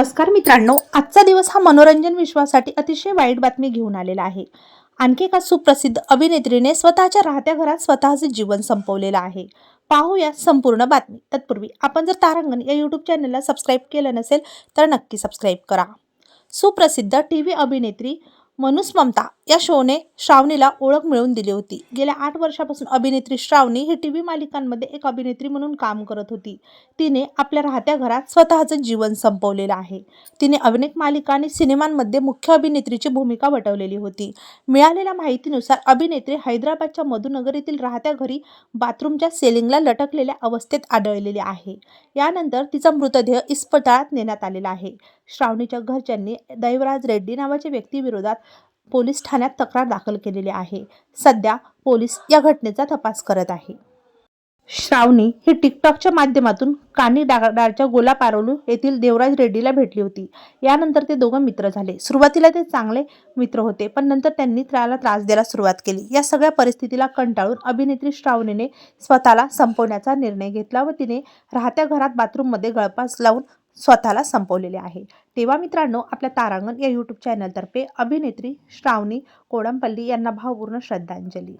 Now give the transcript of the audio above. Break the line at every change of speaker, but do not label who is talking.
नमस्कार मित्रांनो आजचा दिवस हा मनोरंजन विश्वासाठी अतिशय वाईट बातमी घेऊन आलेला आहे. आणखी एका सुप्रसिद्ध अभिनेत्रीने स्वतःच्या राहत्या घरात स्वतःचे जीवन संपवलेलं आहे. पाहूया संपूर्ण बातमी. तत्पूर्वी आपण जर तारांगण या यूट्यूब चॅनलला सबस्क्राईब केलं नसेल तर नक्की सबस्क्राईब करा. सुप्रसिद्ध टी व्ही अभिनेत्री मनुस्ममता या शोने श्रावणीला ओळख मिळवून दिली होती. गेल्या आठ वर्षापासून अभिनेत्री श्रावणी ही टी व्ही मालिकांमध्ये एक अभिनेत्री म्हणून काम करत होती. तिने आपल्या राहत्या घरात स्वतःचं जीवन संपवलेलं आहे. तिने अनेक मालिका आणि सिनेमांमध्ये मुख्य अभिनेत्रीची भूमिका वटवलेली होती. मिळालेल्या माहितीनुसार अभिनेत्री हैदराबादच्या मधुनगर येथील राहत्या घरी बाथरूमच्या सेलिंगला लटकलेल्या अवस्थेत आढळलेली आहे. यानंतर तिचा मृतदेह इस्पताळात नेण्यात आलेला आहे. श्रावणीच्या घरच्यांनी दैवराज रेड्डी नावाच्या व्यक्तीविरोधात पोलीस ठाण्यात तक्रार दाखल केलेली आहे. सध्या पोलीस या घटनेचा तपास करत आहे. श्रावणी ही टिकटॉकच्या माध्यमातून कानी डागाडारच्या गोलापारोलू येथील देवराज रेड्डीला भेटली होती. यानंतर ते दोघं मित्र झाले. सुरुवातीला ते चांगले मित्र होते पण नंतर त्यांनी त्याला त्रास द्यायला सुरुवात केली. या सगळ्या परिस्थितीला कंटाळून अभिनेत्री श्रावणीने स्वतःला संपवण्याचा निर्णय घेतला व तिने राहत्या घरात बाथरूममध्ये गळपास लावून स्वतःला संपवलेले आहे. तेव्हा मित्रांनो आपल्या तारांगण या यूट्यूब चॅनलतर्फे अभिनेत्री श्रावणी कोडमपल्ली यांना भावपूर्ण श्रद्धांजली.